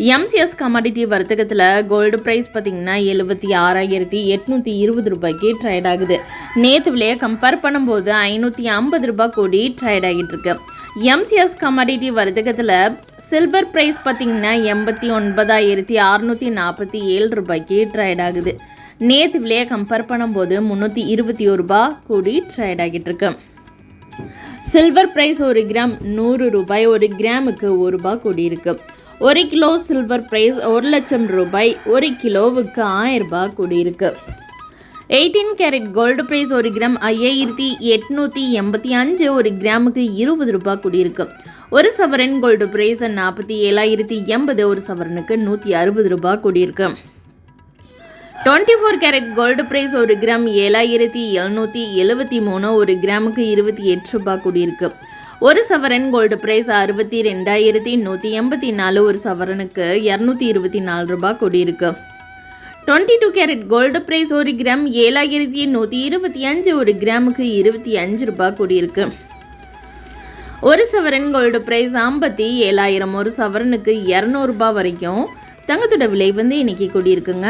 MCS commodity வர்த்தகத்தில் gold price பார்த்திங்கன்னா எழுபத்தி ஆறாயிரத்தி எட்நூற்றி இருபது ரூபாய்க்கு ட்ரேட் ஆகுது. நேற்று விலையை கம்பேர் பண்ணும்போது ஐநூற்றி ஐம்பது ரூபாய் கூடி ட்ரேட் ஆகிட்டு இருக்கு. எம்சிஎஸ் கமாடிட்டி வர்த்தகத்தில் சில்வர் ப்ரைஸ் பார்த்திங்கன்னா எண்பத்தி ஒன்பதாயிரத்தி அறுநூற்றி நாற்பத்தி ஏழு ரூபாய்க்கு ட்ரேட் ஆகுது. நேற்று விலையை கம்பேர் பண்ணும்போது முந்நூற்றி இருபத்தி ஒரு ரூபா கூடி ட்ரேட் ஆகிட்டு இருக்கு. சில்வர் பிரைஸ் ஒரு கிராம் நூறு ரூபாய் ஒரு கிராமுக்கு ஒரு ரூபாய் கூடியிருக்கு. ஒரு கிலோ சில்வர் பிரைஸ் ஒரு லட்சம் ரூபாய் ஒரு கிலோவுக்கு ஆயிரம் ரூபாய் கூடியிருக்கு. எயிட்டீன் கேரட் கோல்டு பிரைஸ் ஒரு கிராம் ஐயாயிரத்தி எட்நூற்றி எண்பத்தி அஞ்சு ஒரு கிராமுக்கு இருபது ரூபாய் கூடியிருக்கு. ஒரு சவரன் கோல்டு பிரைஸ் நாற்பத்தி ஏழாயிரத்தி எண்பது ஒரு சவரனுக்கு நூற்றி அறுபது ரூபாய் கூடியிருக்கு. Twenty four carat gold price ஒரு கிராம் ஏழாயிரத்தி எழுநூற்றி எழுபத்தி மூணு ஒரு கிராமுக்கு இருபத்தி எட்டு ரூபாய் கூடியிருக்கு. ஒரு சவரன் கோல்டு ப்ரைஸ் அறுபத்தி ரெண்டாயிரத்தி நூற்றி எண்பத்தி நாலு ஒரு சவரனுக்கு இரநூத்தி இருபத்தி நாலு ரூபாய் கூடியிருக்கு. Twenty two carat gold price ஒரு கிராம் ஏழாயிரத்தி நூற்றி இருபத்தி அஞ்சு ஒரு கிராமுக்கு இருபத்தி அஞ்சு ரூபாய் கூடியிருக்கு. ஒரு சவரன் கோல்டு ப்ரைஸ் ஐம்பத்தி ஏழாயிரம் ஒரு சவரனுக்கு இரநூறுபா வரைக்கும் தங்கத்தோட விலை வந்து இன்னைக்கு கூடியிருக்குங்க.